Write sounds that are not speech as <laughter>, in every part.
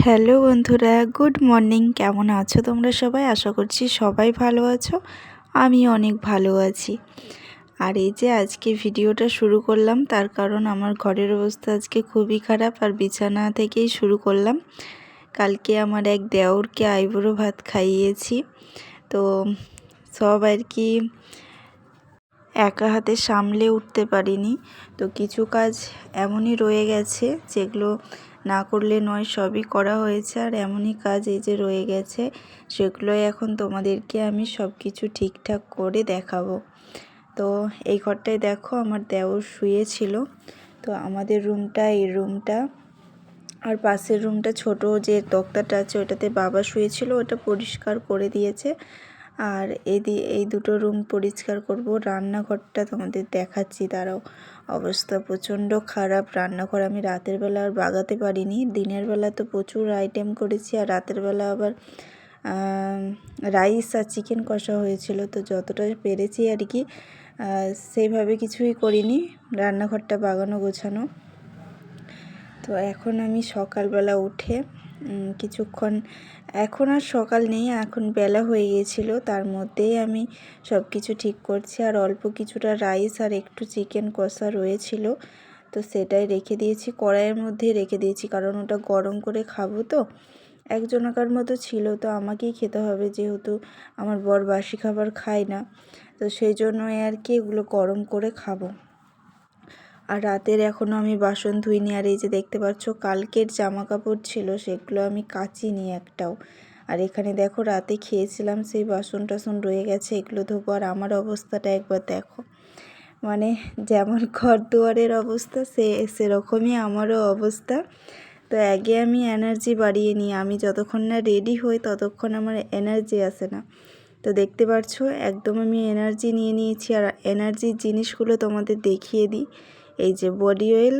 Hello বন্ধুরা, good morning. কেমন আছো তোমরা সবাই? আশা করছি সবাই ভালো আছো। আমি অনেক ভালো আছি। আর এই যে আজকে ভিডিওটা শুরু করলাম, তার কারণ আমার ঘরের অবস্থা আজকে খুবই খারাপ আর বিছানা থেকেই শুরু করলাম। কালকে আমার এক দেওরকে আইবুড়ো ভাত খাইয়েছি। তো সব আর কি একা হাতে সামলে উঠতে পারিনি। তো কিছু কাজ এমনই রয়ে গেছে, যেগুলো না করলে নয়, সবই করা হয়েছে আর এমনই কাজ এই যে রয়ে গেছে, সেগুলোই এখন তোমাদেরকে আমি সব কিছু ঠিকঠাক করে দেখাবো। তো এই ঘরটায় দেখো আমার দেওর শুয়েছিল, তো আমাদের রুমটা এই রুমটা আর পাশের রুমটা ছোট যে তক্তাটা আছে ওটাতে বাবা শুয়েছিল, ওটা পরিষ্কার করে দিয়েছে। আর এদি, এই দুটো রুম পরিষ্কার করব। রান্নাঘরটা তোমাদের দেখাচ্ছি তারাও অবস্থা প্রচণ্ড খারাপ। রান্নাঘর আমি রাতের বেলা আর বাগাতে পারিনি। দিনের বেলা তো প্রচুর আইটেম করেছি আর রাতের বেলা আবার রাইস আর চিকেন কষা হয়েছিল। তো যতটা পেরেছি আর কি সেইভাবে কিছুই করিনি। রান্নাঘরটা বাগানো গোছানো। তো এখন আমি সকালবেলা উঠে কিছুক্ষণ। এখন আর সকাল নেই, এখন বেলা হয়ে গিয়েছিল। তার মধ্যেই আমি সব কিছু ঠিক করছি। আর অল্প কিছুটা রাইস আর একটু চিকেন কষা রয়েছিল। তো সেটাই রেখে দিয়েছি। কড়াইয়ের মধ্যেই রেখে দিয়েছি, কারণ ওটা গরম করে খাব তো। একজনাকার মতো ছিল, তো আমাকেই খেতে হবে যেহেতু আমার বর বাসি খাবার খায় না। তো সেই জন্যই আর কি এগুলো গরম করে খাব। আর রাতের এখনও আমি বাসন ধুইনি। আর এই যে দেখতে পাচ্ছ, কালকের জামা কাপড় ছিল, সেগুলো আমি কাচিনি একটাও। আর এখানে দেখো, রাতে খেয়েছিলাম, সেই বাসন টাসন রয়ে গেছে, এগুলো ধোবো। আর আমার অবস্থাটা একবার দেখো। মানে যেমন ঘর দুয়ারের অবস্থা, সে, সেরকমই আমারও অবস্থা। তো আগে আমি এনার্জি বাড়িয়ে নিই। আমি যতক্ষণ না রেডি হই, ততক্ষণ আমার এনার্জি আসে না। তো দেখতে পাচ্ছ, একদম আমি এনার্জি নিয়ে নিয়েছি। আর এনার্জির জিনিসগুলো তোমাদের দেখিয়ে দিই। এই যে বডি অয়েল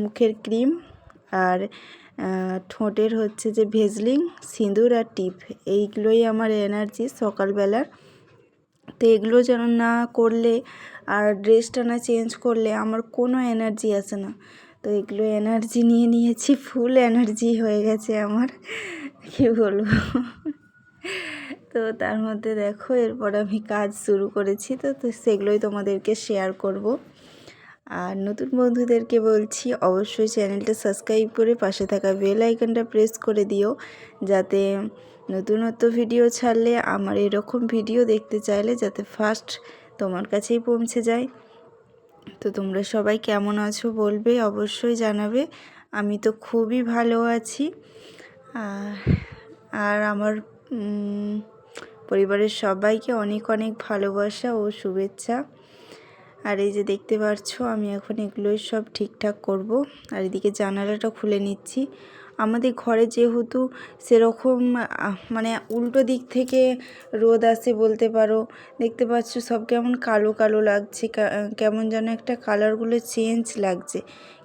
মুখের ক্রিম আর ঠোঁটের হচ্ছে যে ভেজলিং, সিঁদুর আর টিপ। এইগুলোই আমার এনার্জি সকালবেলার। তো এগুলো যেন না করলে আর ড্রেসটা না চেঞ্জ করলে আমার কোনো এনার্জি আসে না। তো এগুলো এনার্জি নিয়ে নিয়েছি ফুল এনার্জি হয়ে গেছে আমার। কী বলব? তো তার মধ্যে দেখো, এরপর আমি কাজ শুরু করেছি। তো তো সেগুলোই তোমাদেরকে শেয়ার করব। আর নতুন বন্ধুদেরকে বলছি, অবশ্যই চ্যানেলটা সাবস্ক্রাইব করে পাশে থাকা বেল আইকনটা প্রেস করে দিও, যাতে নতুনত্ব ভিডিও ছাড়লে আমার এরকম ভিডিও দেখতে চাইলে যাতে ফার্স্ট তোমার কাছেই পৌঁছে যায়। তো তোমরা সবাই কেমন আছো বলবে, অবশ্যই জানাবে। আমি তো খুবই ভালো আছি। আর আমার পরিবারের সবাইকে অনেক অনেক ভালোবাসা ও শুভেচ্ছা। আর এই যে দেখতে পাচ্ছ আমি এখন এগুলোই সব ঠিকঠাক করব। আর এদিকে জানালাটা খুলে নিচ্ছি। আমাদের ঘরে যেহেতু সেরকম মানে উল্টো দিক থেকে রোদ আসে বলতে পারো, দেখতে পাচ্ছ সব কেমন কালো কালো লাগছে কেমন যেন একটা কালারগুলো চেঞ্জ লাগছে।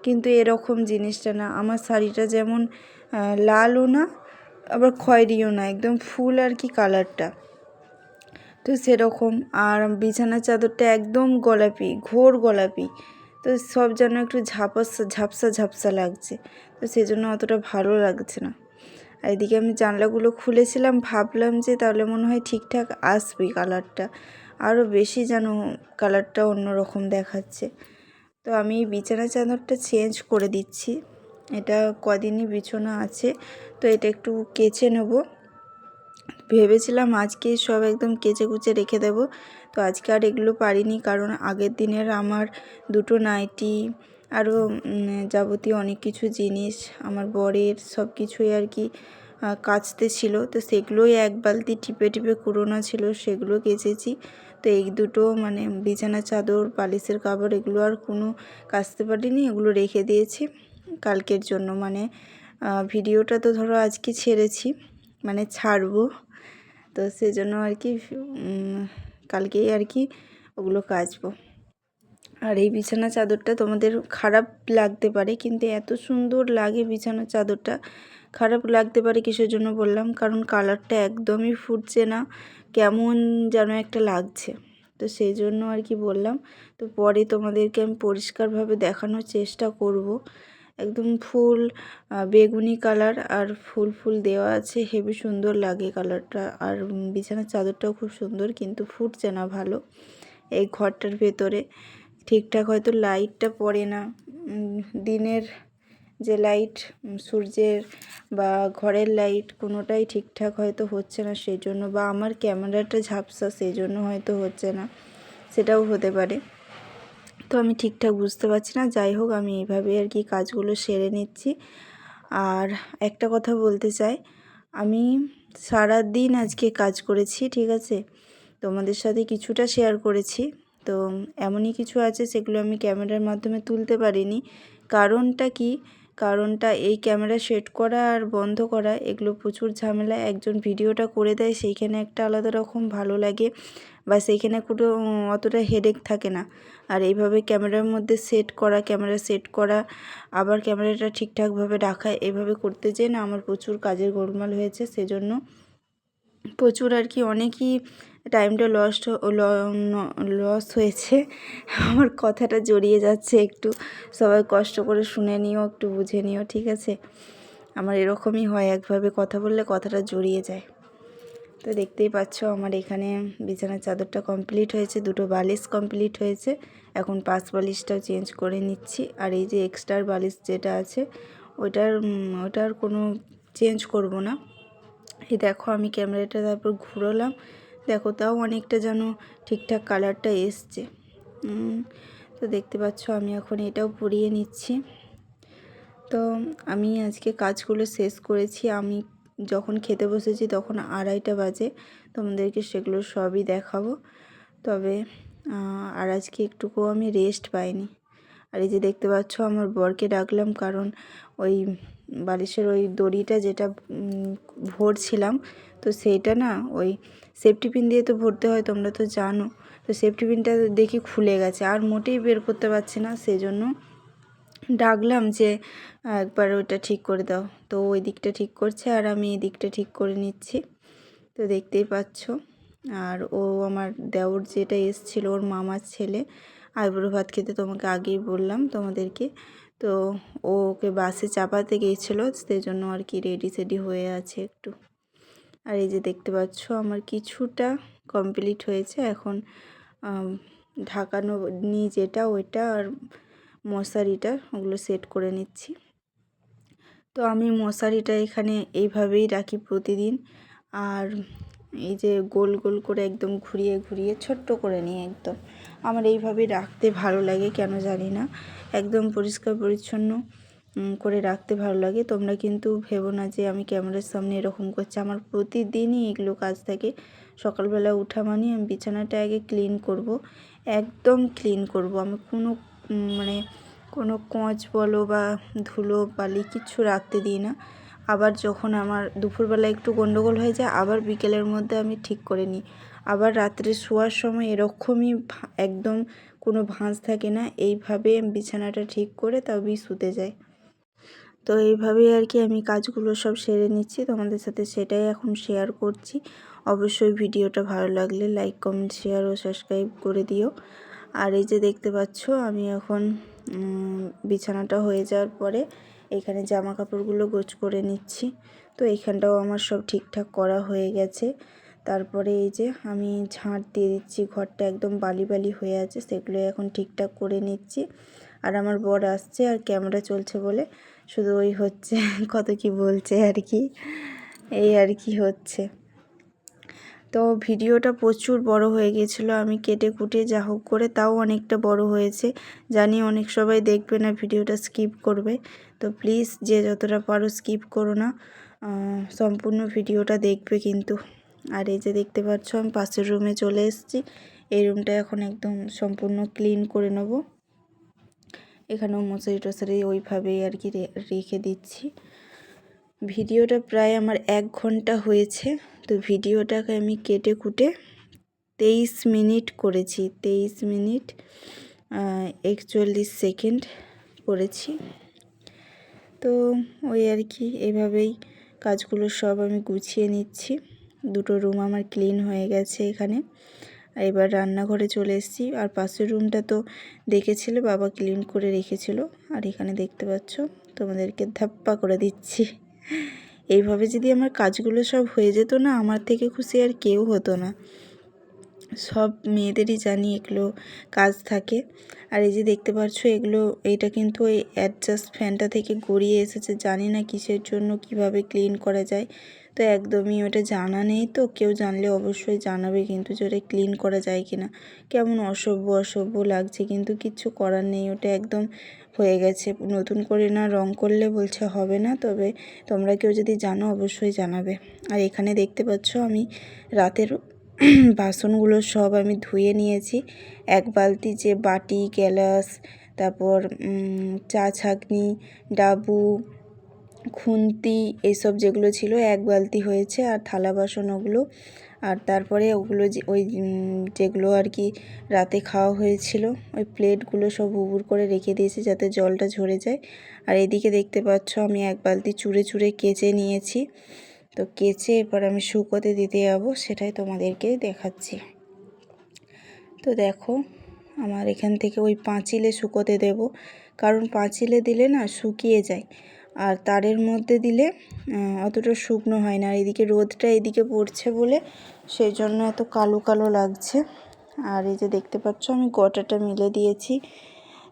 কিন্তু এরকম জিনিসটা না, আমার শাড়িটা যেমন লালও না, আবার খয়েরিও না, একদম ফুল আর কি কালারটা তো সেরকম। আর বিছানার চাদরটা একদম গোলাপি, ঘোর গোলাপি। তো সব যেন একটু ঝাপসা ঝাপসা ঝাপসা লাগছে। তো সেই জন্য অতটা ভালো লাগছে না। আর এদিকে আমি জানলাগুলো খুলেছিলাম, ভাবলাম যে তাহলে মনে হয় ঠিকঠাক আসবে কালারটা। আরও বেশি যেন কালারটা অন্যরকম দেখাচ্ছে। তো আমি বিছানা চাদরটা চেঞ্জ করে দিচ্ছি। এটা কদিনই বিছানা আছে। তো এটা একটু কেচে নেব। ভেবেছিলাম আজকে সব একদম কেচে কুচে রেখে দেবো। তো আজকে আর এগুলো পারিনি কারণ আগের দিনের আমার দুটো নাইটি আরও যাবতীয় অনেক কিছু জিনিস, আমার বরের সব কিছুই আর কি কাচতে ছিল। তো সেগুলোই এক বালতি টিপে টিপে কুড়োনো ছিল, সেগুলো কেচেছি। তো এই দুটো মানে বিছানা চাদর বালিশের কাপড়, এগুলো আর কোনো কাচতে পারিনি, এগুলো রেখে দিয়েছি। কালকের জন্য মানে ভিডিওটা তো ধরো আজকে ছেড়েছি। মানে ছাড়বো। তো সেজন্য আর কি কালকেই আর কি ওগুলো কাচবো। আর এই বিছানা চাদরটা তোমাদের খারাপ লাগতে পারে, কিন্তু এত সুন্দর লাগে বিছানা চাদরটা। খারাপ লাগতে পারে কিসের জন্য বললাম, কারণ কালারটা একদমই ফুটছে না, কেমন যেন একটা লাগছে। তো সেই জন্য আর কি বললাম, তো পরে তোমাদেরকে আমি পরিষ্কারভাবে দেখানোর চেষ্টা করব। একদম ফুল বেগুনি কালার আর ফুল ফুল দেওয়া আছে। হেভি সুন্দর লাগে কালারটা। আর বিছানার চাদরটাও খুব সুন্দর, কিন্তু ফুটছে না ভালো। এই ঘরটার ভেতরে ঠিকঠাক হয়তো লাইটটা পড়ে না। দিনের যে লাইট সূর্যের বা ঘরের লাইট কোনোটাই ঠিকঠাক হয়তো হচ্ছে না সেই জন্য বা আমার ক্যামেরাটা ঝাপসা সেই জন্য হয়তো হচ্ছে না। সেটাও হতে পারে। তো আমি ঠিকঠাক বুঝতে পারছি না। যাই হোক, আমি এইভাবে আর কি কাজগুলো সেরে নিচ্ছি। আর একটা কথা বলতে চাই, আমি সারা দিন আজকে কাজ করেছি, ঠিক আছে? তোমাদের সাথে কিছুটা শেয়ার করেছি। তো এমনই কিছু আছে সেগুলো আমি ক্যামেরার মাধ্যমে তুলতে পারিনি। কারণটা কি? কারণটা এই ক্যামেরা সেট করা আর বন্ধ করা, এগুলো প্রচুর ঝামেলা একজন ভিডিওটা করে দেয়, সেইখানে একটা আলাদা রকম ভালো লাগে। বা সেইখানে কোনো অতটা হেডেক থাকে না। আর এইভাবে ক্যামেরার মধ্যে সেট করা ক্যামেরা সেট করা, আবার ক্যামেরাটা ঠিকঠাকভাবে রাখা এভাবে করতে যেয়ে না আমার প্রচুর কাজের গোলমাল হয়েছে। সেজন্য প্রচুর আর কি অনেকই টাইমটা লস্ট লস হয়েছে। আমার কথাটা জড়িয়ে যাচ্ছে একটু। সবাই কষ্ট করে শুনে নিও, একটু বুঝে নিও, ঠিক আছে? আমার এরকমই হয় একভাবে। কথা বললে কথাটা জড়িয়ে যায়। তো দেখতেই পাচ্ছ আমার এখানে বিছানার চাদরটা কমপ্লিট হয়েছে, দুটো বালিশ কমপ্লিট হয়েছে। এখন পাঁচ বালিশটাও চেঞ্জ করে নিচ্ছি। আর এই যে এক্সট্রার বালিশ যেটা আছে, ওটার ওটার কোনো চেঞ্জ করব না। এই দেখো আমি ক্যামেরাটা তারপর ঘুরোলাম। দেখো তাও অনেকটা যেন ঠিকঠাক কালারটা এসছে। তো দেখতে পাচ্ছ আমি এখন এটাও পরিয়ে নিচ্ছি। তো আমি আজকে কাজগুলো শেষ করেছি। আমি যখন খেতে বসেছি তখন আড়াইটা বাজে, তোমাদেরকে সেগুলো সবই দেখাবো। তবে আর আজকে একটুকু আমি রেস্ট পাইনি। আর এই যে দেখতে পাচ্ছ, আমার বরকে ডাকলাম কারণ ওই বালিশের ওই দড়িটা যেটা ভরছিলাম, তো সেইটা না ওই সেফটি পিন দিয়ে তো ভরতে হয়, তোমরা তো জানো। তো সেফটি পিনটা দেখি খুলে গেছে, আর মোটেই বের করতে পারছি না, সেজন্য ডাকলাম যে, একবার ওইটা ঠিক করে দাও। তো ওই দিকটা ঠিক করছে আর আমি এই দিকটা ঠিক করে নিচ্ছি। তো দেখতেই পাচ্ছ। আর ও আমার দেওর যেটা এসছিল, ওর মামার ছেলে, আইবুড়ো ভাত খেতে তোমাকে আগেই বললাম তোমাদেরকে। তো ওকে বাসে চাপাতে গিয়েছিল সেই জন্য আর কি রেডি সেডি হয়ে আছে একটু। আর এই যে দেখতে পাচ্ছ, আমার কিছুটা কমপ্লিট হয়েছে। এখন ঢাকানো নি যেটা, ওইটা আর মশারিটা ওগুলো সেট করে নিচ্ছি। তো আমি মশারিটা এখানে এইভাবেই রাখি প্রতিদিন। আর এই যে গোল গোল করে একদম ঘুরিয়ে ঘুরিয়ে ছোট্ট করে নিই একদম। আমার এইভাবেই রাখতে ভালো লাগে কেন জানি না। একদম পরিষ্কার পরিচ্ছন্ন করে রাখতে ভালো লাগে। তোমরা কিন্তু ভেবো না যে আমি ক্যামেরার সামনে এরকম করছি। আমার প্রতিদিনই এগুলো কাজ থাকে। সকালবেলা উঠা মানে আমি বিছানাটা আগে ক্লিন করব। একদম ক্লিন করব। আমি কোনো মানে কোনো কোঁচ বলো বা ধুলো, বালি কিচ্ছু রাখতে দিই না। আবার যখন আমার দুপুরবেলা একটু গন্ডগোল হয়ে যায়, আবার বিকেলের মধ্যে আমি ঠিক করে নিই। আবার রাত্রে শোয়ার সময় এরকমই একদম কোনো ভাঁজ থাকে না। এইভাবে বিছানাটা ঠিক করে তবেই শুতে যাই। তো এইভাবেই আর কি আমি কাজগুলো সব সেরে নিচ্ছি। তোমাদের সাথে সেটাই এখন শেয়ার করছি। অবশ্যই ভিডিওটা ভালো লাগলে লাইক কমেন্ট শেয়ার ও সাবস্ক্রাইব করে দিও। আর এই যে দেখতে পাচ্ছ, আমি এখন বিছানাটা হয়ে যাওয়ার পরে এখানে জামা কাপড়গুলো গোছ করে নিচ্ছি। তো এইখানটাও আমার সব ঠিকঠাক করা হয়ে গেছে। তারপরে এই যে আমি ঝাঁট দিয়ে দিচ্ছি, ঘরটা একদম বালি বালি হয়ে আছে, সেগুলো এখন ঠিকঠাক করে নিচ্ছি। আর আমার বর আসছে আর ক্যামেরা চলছে বলে, শুধু ওই হচ্ছে, <laughs> কত কি বলছে আর কি, এই আর কি হচ্ছে। তো ভিডিওটা প্রচুর বড় হয়ে গিয়েছিল আমি কেটে কুটে যা হোক করে তাও অনেকটা বড় হয়েছে। জানি অনেক সবাই দেখবে না ভিডিওটা স্কিপ করবে, তো প্লিজ যে যতটা পারো স্কিপ করো না সম্পূর্ণ ভিডিওটা দেখবে কিন্তু। আর এই যে দেখতে পাচ্ছ, আমি পাশের রুমে চলে এসেছি, এই রুমটা এখন একদম সম্পূর্ণ ক্লিন করে নেব। এখানেও মশারি টশারি ওইভাবেই আর কি রেখে দিচ্ছি। ভিডিওটা প্রায় আমার এক ঘণ্টা হয়েছে। তো ভিডিওটাকে আমি কেটে কুটে তেইশ মিনিট করেছি। তেইশ মিনিট একচল্লিশ সেকেন্ড করেছি। তো ওই আর কি, এভাবেই কাজগুলো সব আমি গুছিয়ে নিচ্ছি। দুটো রুম আমার ক্লিন হয়ে গেছে এখানে। এবার রান্নাঘরে চলে এসেছি। আর পাশের রুমটা তো দেখেছিলে, বাবা ক্লিন করে রেখেছিল। আর এখানে দেখতে পাচ্ছ, তোমাদেরকে ধাপ্পা করে দিচ্ছি। এইভাবে যদি আমার কাজগুলো সব হয়ে যেত না, আমার থেকে খুশি আর কেউ হতো না। সব মেয়েদেরই জানি এগুলো কাজ থাকে। আর এই যে দেখতে পাচ্ছ এগুলো এটা কিন্তু ওই অ্যাডজাস্ট ফ্যানটা থেকে গড়িয়ে এসেছে। জানি না কিসের জন্য, কীভাবে ক্লিন করা যায়। তো একদমই ওটা জানা নেই তো। কেউ জানলে অবশ্যই জানাবে কিন্তু যে ওটা ক্লিন করা যায় কি না কেমন অসভ্য অসভ্য লাগছে কিন্তু কিচ্ছু করার নেই। ওটা একদম হয়ে গেছে। নতুন করে না রং করলে বলছে হবে না, তবে তোমরা কেউ যদি জানো অবশ্যই জানাবে। আর এখানে দেখতে পাচ্ছ আমি রাতের <clears throat> বাসনগুলো সব আমি ধুয়ে নিয়েছি। এক বালতি যে বাটি, গ্যালাস, তারপর চা, ছাঁকনি, ডাবু খুন্তি এসব যেগুলো ছিল এক বালতি হয়েছে আর থালা বাসন ওগুলো। আর তারপরে ওগুলো যে ওই যেগুলো আর কি রাতে খাওয়া হয়েছিল, ওই প্লেটগুলো সব উবুর করে রেখে দিয়েছি যাতে জলটা ঝরে যায়। আর এদিকে দেখতে পাচ্ছ আমি এক বালতি চুড়ে চুড়ে কেচে নিয়েছি। তো কেচে এরপর আমি শুকোতে দিতে যাব, সেটাই তোমাদেরকে দেখাচ্ছি। তো দেখো, আমার এখান থেকে ওই পাঁচিলে শুকোতে দেব। কারণ পাঁচিলে দিলে না শুকিয়ে যায়। আর তারের মধ্যে দিলে অতটা শুকনো হয় না। আর এদিকে রোদটা এদিকে পড়ছে বলে সেই জন্য এত কালো কালো লাগছে। আর এই যে দেখতে পাচ্ছ, আমি গোটাটা মিলে দিয়েছি।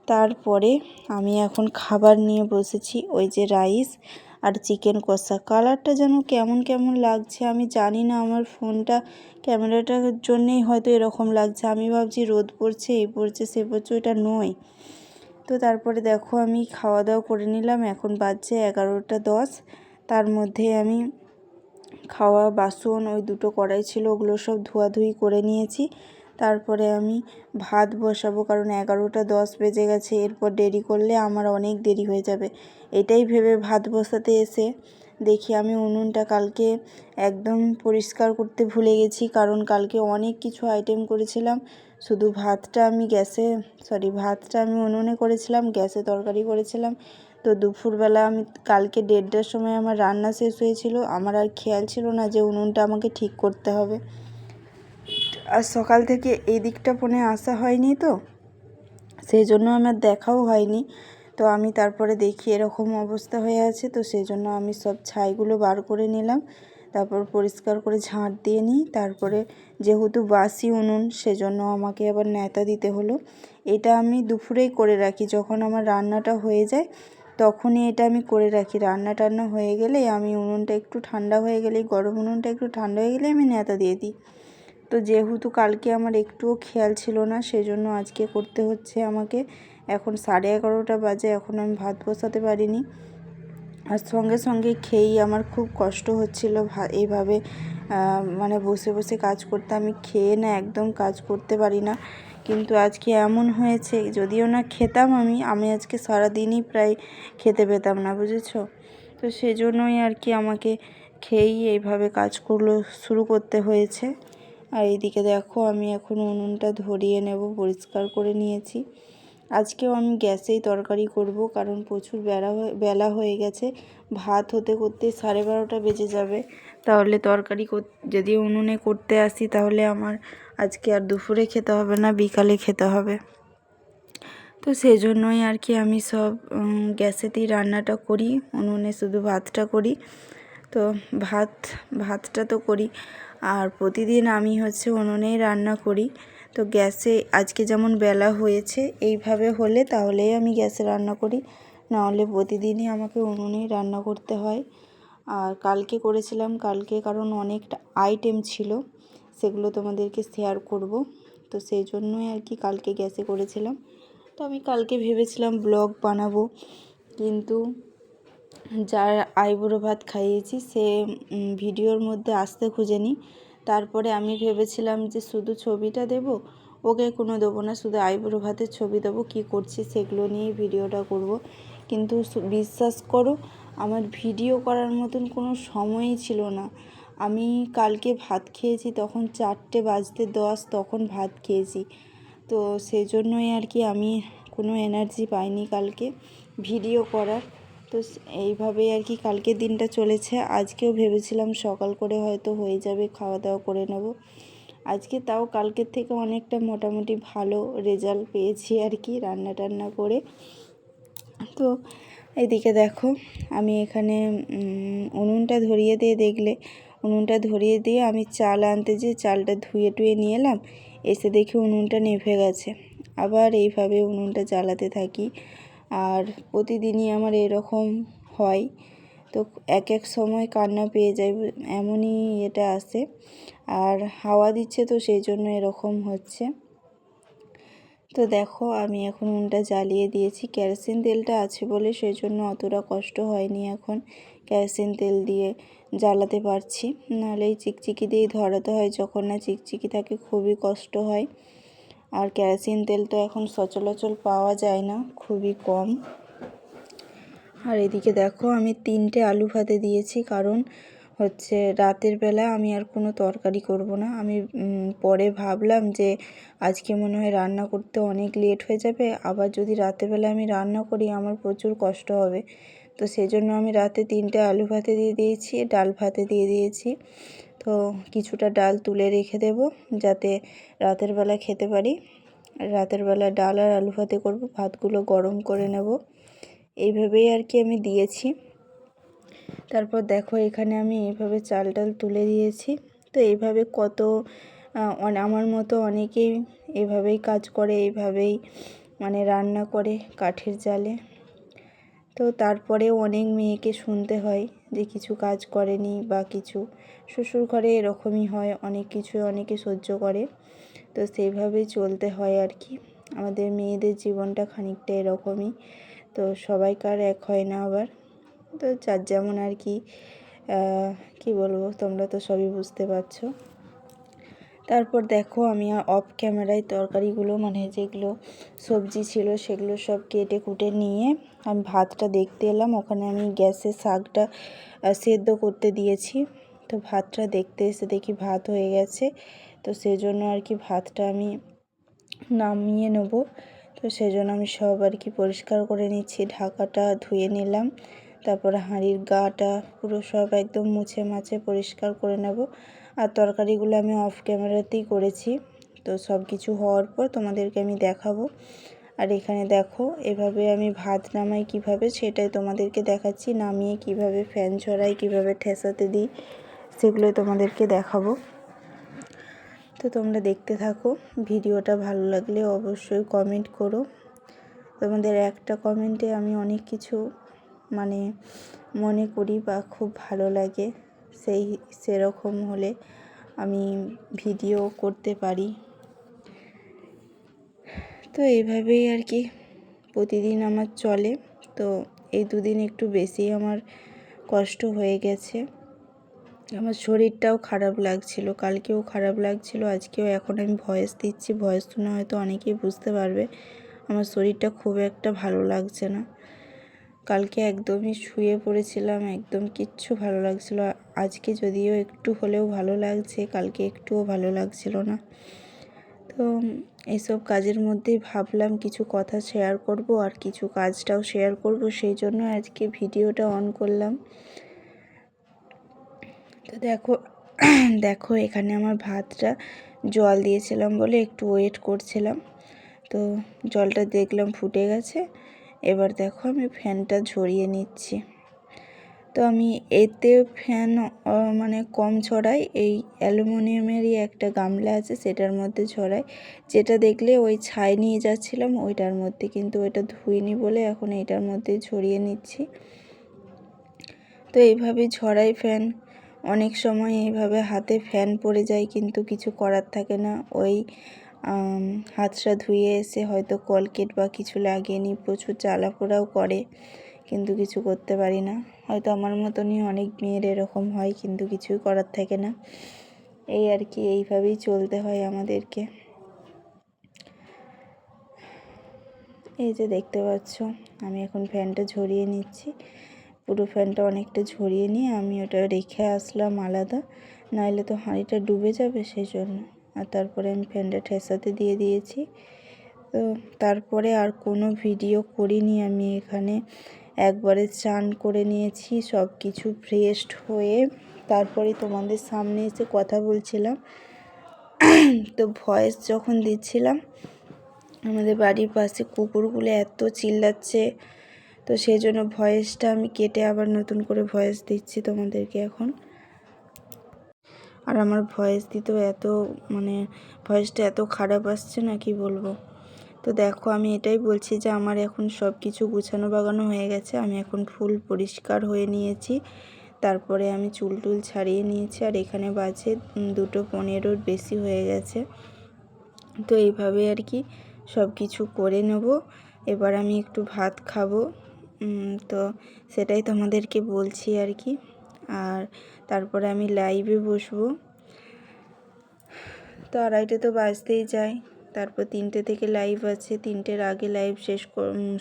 তারপরে আমি এখন খাবার নিয়ে বসেছি, ওই যে রাইস আর চিকেন কষা। কালারটা যেন কেমন কেমন লাগছে, আমি জানি না। আমার ফোনটা ক্যামেরাটার জন্যেই হয়তো এরকম লাগছে। আমি ভাবছি রোদ পড়ছে, এই পড়ছে, সে পড়ছে ওইটা নয়। তো তারপরে দেখো আমি খাওয়া দাওয়া করে নিলাম। এখন বাজছে এগারোটা দশ। তার মধ্যে আমি খাওয়া, বাসন, ওই দুটো কড়াই ছিল, ওগুলো সব ধোয়াধুয়ি করে নিয়েছি। তারপরে আমি ভাত বসাবো, কারণ এগারোটা দশ বেজে গেছে। এরপর দেরি করলে আমার অনেক দেরি হয়ে যাবে। এটাই ভেবে ভাত বসাতে এসে দেখি আমি উনুনটা কালকে একদম পরিষ্কার করতে ভুলে গেছি, কারণ কালকে অনেক কিছু আইটেম করেছিলাম। শুধু ভাতটা আমি গ্যাসে সরি ভাতটা আমি উনুনে করেছিলাম, গ্যাসে তরকারি করেছিলাম। তো দুপুরবেলা আমি কালকে দেড়টার সময় আমার রান্না শেষ হয়েছিল। আমার আর খেয়াল ছিল না যে উনুনটা আমাকে ঠিক করতে হবে। আর সকাল থেকে এই দিকটা ফোনে আসা হয়নি তো, সেই জন্য আমার দেখাও হয়নি। তো আমি তারপরে দেখি এরকম অবস্থা হয়ে আছে, তো সেই জন্য আমি সব ছাইগুলো বার করে নিলাম। তারপর পরিষ্কার করে ঝাঁট দিয়ে নিই। তারপরে যেহেতু বাসি উনুন, সেজন্য আমাকে আবার ন্যাতা দিতে হলো। এটা আমি দুপুরেই করে রাখি। যখন আমার রান্নাটা হয়ে যায়, তখনই এটা আমি করে রাখি। রান্না টান্না হয়ে গেলে আমি উনুনটা একটু ঠান্ডা হয়ে গেলে গরম উনুনটা একটু ঠান্ডা হয়ে গেলে আমি ন্যাতা দিয়ে দিই। তো যেহেতু কালকে আমার একটুও খেয়াল ছিল না, সেজন্য আজকে করতে হচ্ছে আমাকে। এখন সাড়ে এগারোটা বাজে, এখন আমি ভাত বসাতে পারিনি। আর সঙ্গে সঙ্গে খেয়েই আমার খুব কষ্ট হচ্ছিল এইভাবে মানে বসে বসে কাজ করতে। আমি খেয়ে না একদম কাজ করতে পারি না। কিন্তু আজকে এমন হয়েছে, যদিও না খেতাম আমি আমি আজকে সারাদিনই প্রায় খেতে পেতাম না, বুঝেছ? তো সেজন্যই আর কি আমাকে খেয়েই এইভাবে কাজগুলো শুরু করতে হয়েছে। আর এইদিকে দেখো, আমি এখন উনুনটা ধরিয়ে নেব, পরিষ্কার করে নিয়েছি। আজকেও আমি গ্যাসেই তরকারি করব, কারণ প্রচুর বেলা বেলা হয়ে গেছে। ভাত হতে করতে সাড়ে বারোটা বেজে যাবে। তাহলে তরকারি যদি উনুনে করতে আসি, তাহলে আমার আজকে আর দুপুরে খেতে হবে না, বিকালে খেতে হবে। তো সেই জন্যই আর কি আমি সব গ্যাসেতেই রান্নাটা করি, উনুনে শুধু ভাতটা করি। তো ভাত, ভাতটা তো করি। আর প্রতিদিন আমি হচ্ছে উনুনেই রান্না করি। তো গ্যাসে আজকে যেমন বেলা হয়েছে, এইভাবে হলে তাহলেই আমি গ্যাসে রান্না করি। নাহলে প্রতিদিনই আমাকে উনুনেই রান্না করতে হয়। আর কালকে করেছিলাম, কালকে কারণ অনেকটা আইটেম ছিল, সেগুলো তোমাদেরকে শেয়ার করব। তো সেই জন্যই আর কি কালকে গ্যাসে করেছিলাম। তো আমি কালকে ভেবেছিলাম ব্লগ বানাবো, কিন্তু যার আইবুড়ো ভাত খাইয়েছি, সে ভিডিওর মধ্যে আসতে খুঁজে খুঁজেনি। তারপরে আমি ভেবেছিলাম যে শুধু ছবিটা দেব, ওকে কোনো দেবো না, শুধু আইবুড়ো ভাতের ছবি দেবো, কী করছি সেগুলো নিয়েই ভিডিওটা করব। কিন্তু বিশ্বাস করো, আমার ভিডিও করার মতন কোনো সময়ই ছিল না। আমি কালকে ভাত খেয়েছি, তখন চারটে বাজতে দশ, তখন ভাত খেয়েছি। তো সেই জন্যই আর কি আমি কোনো এনার্জি পাইনি কালকে ভিডিও করার। তো এইভাবেই আর কি কালকের দিনটা চলেছে। আজকেও ভেবেছিলাম সকাল করে হয়তো হয়ে যাবে খাওয়া দাওয়া করে নেব। আজকে তাও কালকের থেকে অনেকটা মোটামুটি ভালো রেজাল্ট পেয়েছি আর কি রান্না টান্না করে। তো এদিকে দেখো, আমি এখানে উনুনটা ধরিয়ে দিয়ে দেখলে, উনুনটা ধরিয়ে দিয়ে আমি চাল আনতে যে চালটা ধুয়ে টুয়ে নিয়ে এলাম, এসে দেখি উনুনটা নেভে গেছে। আবার এইভাবে উনুনটা জ্বালাতে থাকি। আর প্রতিদিনই আমার এরকম হয়। তো এক এক সময় কান্না পেয়ে যায় এমনই এটা আসে আর হাওয়া দিচ্ছে তো সেই জন্য এরকম হচ্ছে। তো দেখো, আমি এখন উনটা জ্বালিয়ে দিয়েছি। কেরোসিন তেলটা আছে বলে সেই জন্য অতটা কষ্ট হয়নি এখন কেরোসিন তেল দিয়ে জ্বালাতে পারছি। নাহলে এই চিকচিকি দিয়েই ধরাতে হয়। যখন না চিকচিকি থাকে, খুবই কষ্ট হয়। আর কেরোসিন তেল তো এখন সচলাচল পাওয়া যায় না, খুবই কম। আর এদিকে দেখো, আমি তিনটে আলু ভাতে দিয়েছি, কারণ হচ্ছে রাতের বেলা আমি আর কোনো তরকারি করব না। আমি পরে ভাবলাম যে আজকে মনে হয় রান্না করতে অনেক লেট হয়ে যাবে, আবার যদি রাতের বেলা আমি রান্না করি, আমার প্রচুর কষ্ট হবে। তো সেই জন্য আমি রাতে তিনটে আলু ভাতে দিয়ে দিয়েছি, ডাল ভাতে দিয়ে দিয়েছি। তো কিছুটা ডাল তুলে রেখে দেব যাতে রাতের বেলা খেতে পারি। রাতের বেলা ডাল আর আলু ভাতে করব, ভাতগুলো গরম করে নেব। এইভাবেই আর কি আমি দিয়েছি। তারপর দেখো এখানে আমি এইভাবে চাল টাল তুলে দিয়েছি। তো এইভাবে কত আমার মতো অনেকেই এভাবেই কাজ করে, এইভাবেই মানে রান্না করে কাঠের জালে। তো তারপরে অনেক মেয়েকে শুনতে হয় যে কিছু কাজ করেনি বা কিছু। শ্বশুর ঘরে এরকমই হয়, অনেক কিছু অনেকে সহ্য করে। তো সেইভাবেই চলতে হয় আর কি। আমাদের মেয়েদের জীবনটা খানিকটা এরকমই। তো সবাইকার এক হয় না আবার। তো যার যেমন আর কি কি বলব, তোমরা তো সবই বুঝতে পারছ। তারপর দেখো আমি অফ ক্যামেরায় তরকারিগুলো মানে যেগুলো সবজি ছিল সেগুলো সব কেটে কুটে নিয়ে আমি ভাতটা দেখতে এলাম। ওখানে আমি গ্যাসে শাকটা সেদ্ধ করতে দিয়েছি। তো ভাতটা দেখতে এসে দেখি ভাত হয়ে গেছে। তো সেজন্য আর কি ভাতটা আমি নামিয়ে নেব। তো সেজন্য আমি সব আর কি পরিষ্কার করে নিচ্ছি, ঢাকাটা ধুয়ে নিলাম। তারপরে হাঁড়ির গাটা পুরো সব একদম মুছে মাছে পরিষ্কার করে নেব। আর তরকারিগুলো আমি অফ ক্যামেরাতেই করেছি। তো সব কিছু হওয়ার পর তোমাদেরকে আমি দেখাবো। আর এখানে দেখো, এভাবে আমি ভাত নামাই কীভাবে সেটাই তোমাদেরকে দেখাচ্ছি। নামিয়ে কীভাবে ফ্যান ছড়াই, কীভাবে ঠেসাতে দিই, সেগুলো তোমাদেরকে দেখাবো। তো তোমরা দেখতে থাকো, ভিডিওটা ভালো লাগলে অবশ্যই কমেন্ট করো। তোমাদের একটা কমেন্টে আমি অনেক কিছু মানে মনে করি বা খুব ভালো লাগে। সেই সেরকম হলে আমি ভিডিও করতে পারি। তো এইভাবেই আর কি প্রতিদিন আমার চলে। তো এই দুদিন একটু বেশি আমার কষ্ট হয়ে গেছে। আমার শরীরটাও খারাপ লাগছিল, কালকেও খারাপ লাগছিল, আজকেও এখন আমি ভয়েস দিচ্ছি, ভয়েস শুনে হয়তো অনেকেই বুঝতে পারবে। আমার শরীরটা খুব একটা ভালো লাগছে না। কালকে একদমই শুয়ে পড়েছিলাম, একদম কিচ্ছু ভালো লাগছিল। আজকে যদিও একটু হলেও ভালো লাগছে, কালকে একটুও ভালো লাগছিল না। তো এসব কাজের মধ্যেই ভাবলাম কিছু কথা শেয়ার করব আর কিছু কাজটাও শেয়ার করব, সেই জন্য আজকে ভিডিওটা অন করলাম। তো দেখো দেখো এখানে আমার ভাতটা জল দিয়েছিলাম বলে একটু ওয়েট করছিলাম। তো জলটা দেখলাম ফুটে গেছে। এবার দেখো আমি ফ্যানটা ঝরিয়ে নিচ্ছি। তো আমি এতে ফ্যান মানে কম ছড়াই, এই অ্যালুমিনিয়ামেরই একটা গামলা আছে, সেটার মধ্যে ছড়াই। যেটা দেখলে ওই ছাই নিয়ে যাচ্ছিলাম, ওইটার মধ্যে কিন্তু ওইটা ধুইনি বলে এখন এইটার মধ্যে ছড়িয়ে নিচ্ছি। তো এইভাবে ঝরাই ফ্যান। অনেক সময় এইভাবে হাতে ফ্যান পড়ে যায়, কিন্তু কিছু করার থাকে না। ওই হাতটা ধুয়ে এসে হয়তো কলকেট বা কিছু লাগিয়ে নিই, প্রচুর জ্বালাপোড়াও করে, কিন্তু কিছু করতে পারি না। হয়তো আমার মতনই অনেক মেয়ের এরকম হয়, কিন্তু কিছুই করার থাকে না। এই আর কি, এইভাবেই চলতে হয় আমাদেরকে। এই যে দেখতে পাচ্ছ, আমি এখন ফ্যানটা ঝরিয়ে নিচ্ছি। পুরো ফ্যানটা অনেকটা ঝরিয়ে নিয়ে আমি ওটা রেখে আসলাম আলাদা। নাহলে তো হাঁড়িটা ডুবে যাবে, সেই জন্য। আর তারপরে আমি ফ্যানটা ঠেসাতে দিয়ে দিয়েছি। তো তারপরে আর কোনো ভিডিও করিনি আমি এখানে। একবারে চান করে নিয়েছি সব কিছু ফ্রেশড হয়ে তারপরে তোমাদের সামনে এসে কথা বলছিলাম। <clears throat> তো ভয়েস যখন দিচ্ছিলাম, আমাদের বাড়ির পাশে কুকুরগুলো এত চিল্লাচ্ছে, তো সেই জন্য ভয়েসটা আমি কেটে আবার নতুন করে ভয়েস দিচ্ছি তোমাদেরকে এখন। আর আমার ভয়েস দিতেও এত মানে ভয়েসটা এত খারাপ আসছে না, কি বলব? তো দেখো, আমি এটাই বলছি যে আমার এখন সব কিছু গুছানো বাগানো হয়ে গেছে। আমি এখন ফুল পরিষ্কার হয়ে নিয়েছি। তারপরে আমি চুল টুল ছাড়িয়ে নিয়েছি। আর এখানে বাজে দুটো পনেরোর বেশি হয়ে গেছে। তো এইভাবে আর কি সব কিছু করে নেব। এবার আমি একটু ভাত খাব। তো সেটাই তোমাদেরকে বলছি আর কি। আর তারপরে আমি লাইভে বসবো। তো আড়াইটে তো বাজতেই যায়। তারপর তিনটে থেকে লাইভ আছে। তিনটের আগে লাইভ শেষ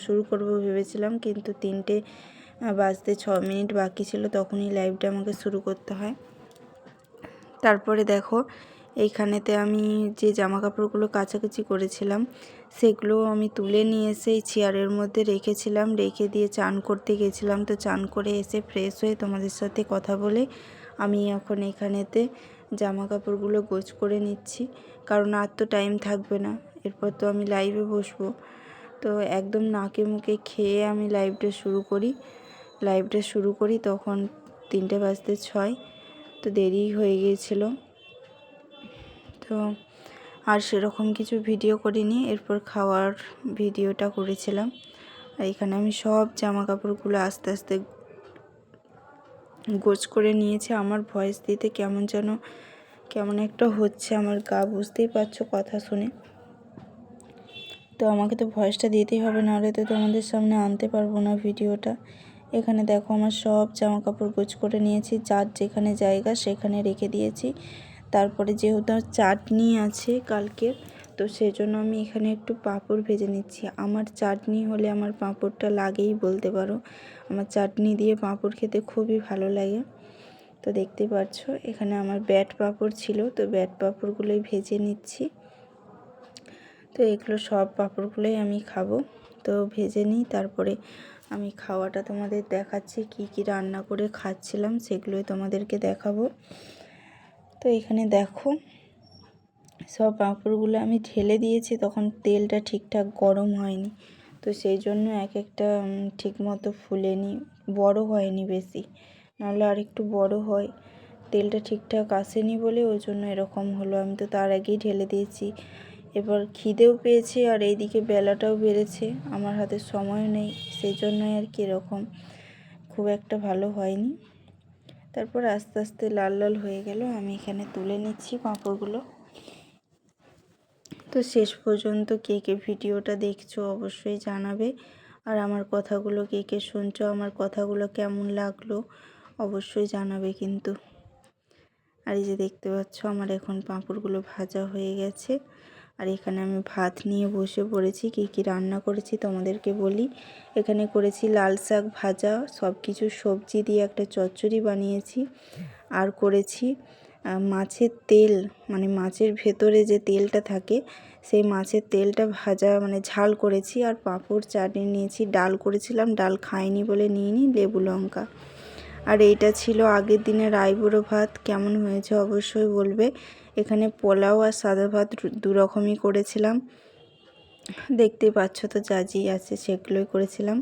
শুরু করব ভেবেছিলাম, কিন্তু তিনটে বাজতে ছ মিনিট বাকি ছিল, তখনই লাইভটা আমাকে শুরু করতে হয়। তারপরে দেখো এইখানেতে আমি যে জামা কাপড়গুলো কাছাকাছি করেছিলাম, সেগুলো আমি তুলে নিয়ে এসে এই চেয়ারের মধ্যে রেখেছিলাম। রেখে দিয়ে চান করতে গেছিলাম। তো চান করে এসে ফ্রেশ হয়ে তোমাদের সাথে কথা বলে আমি এখন এখানেতে জামা কাপড়গুলো গোছ করে নিচ্ছি। কারণ আর তো টাইম থাকবে না। এরপর তো আমি লাইভে বসবো। তো একদম নাকে মুখে খেয়ে আমি লাইভটা শুরু করি। লাইভটা শুরু করি তখন তিনটে বাজতে ছয়। তো দেরি হয়ে গিয়েছিল। তো আর সেরকম কিছু ভিডিও করিনি। এরপর খাওয়ার ভিডিওটা করেছিলাম। আর এখানে আমি সব জামা কাপড়গুলো আস্তে আস্তে গোছ করে নিয়েছি। আমার ভয়েস দিতে কেমন যেন, কেমন একটা হচ্ছে আমার গা, বুঝতেই পারছ কথা শুনে। তো আমাকে তো ভয়েসটা দিতেই হবে, নাহলে তো তোমাদের সামনে আনতে পারব না ভিডিওটা। এখানে দেখো আমার সব জামা কাপড় গোছ করে নিয়েছি। যার যেখানে জায়গা সেখানে রেখে দিয়েছি। তারপরে যেহেতু আর চাটনি আছে কালকের তো সেজন্য আমি এখানে একটু পাঁপড় ভেজে নিচ্ছি। আমার চাটনি হলে আমার পাঁপড়টা লাগেই বলতে পারো। আমার চাটনি দিয়ে পাঁপড় খেতে খুবই ভালো লাগে। তো দেখতে পাচ্ছ, এখানে আমার ব্যাট পাঁপড় ছিল, তো ব্যাট পাঁপড়গুলোই ভেজে নিচ্ছি। তো এগুলো সব পাঁপড়গুলোই আমি খাব। তো ভেজে নিই, তারপরে আমি খাওয়াটা তোমাদের দেখাচ্ছি, কি কি রান্না করে খাচ্ছিলাম, সেগুলোই তোমাদেরকে দেখাবো। তো এখানে দেখো সব পাঁপড়গুলো আমি ঢেলে দিয়েছি, তখন তেলটা ঠিকঠাক গরম হয়নি। তো সেই জন্য এক একটা ঠিক মতো ফুলেনি, বড় হয়নি বেশি। নাহলে আর একটু বড় হয়। তেলটা ঠিকঠাক আসেনি বলে ওই জন্য এরকম হলো। আমি তো তার আগেই ঢেলে দিয়েছি। এবার খিদেও পেয়েছে আর এইদিকে বেলাটাও বেড়েছে। আমার হাতে সময় নেই, সেই জন্যই আর কি এরকম। খুব একটা ভালো হয়নি। তারপর আস্তে আস্তে লাল লাল হয়ে গেল। আমি এখানে তুলে নিচ্ছি পাঁপড়গুলো। তো শেষ পর্যন্ত কে কে ভিডিওটা দেখছ অবশ্যই জানাবে। আর আমার কথাগুলো কে কে শুনছো, আমার কথাগুলো কেমন লাগল অবশ্যই জানাবে কিন্তু। আর এই যে দেখতে পাচ্ছ, আমার এখন পাঁপড়গুলো ভাজা হয়ে গেছে। আর এখানে আমি ভাত নিয়ে বসে পড়েছি, কী কী রান্না করেছি তোমাদেরকে বলি। এখানে করেছি লাল শাক ভাজা সব কিছু সবজি দিয়ে একটা চচ্চড়ি বানিয়েছি। আর করেছি মাছের তেল মানে মাছের ভেতরে যে তেলটা থাকে, সেই মাছের তেলটা ভাজা মানে ঝাল করেছি। আর পাঁপড় চাটনি নিয়েছি, ডাল করেছিলাম, ডাল খাইনি বলে নিইনি, লেবু লঙ্কা। আর এইটা ছিল আগের দিনের আইবুড়ো ভাত, কেমন হয়েছে অবশ্যই বলবে। এখানে পোলাও আর সাদা ভাত দুরকমই করেছিলাম। দেখতে পাচ্ছ তো যা যেই আছে সেগুলোই করেছিলাম।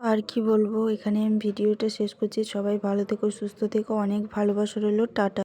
আর কি বলব, এখানে আমি ভিডিওটা শেষ করছি। সবাই ভালো থেকো, সুস্থ থেকো। অনেক ভালোবাসা রইল। টাটা।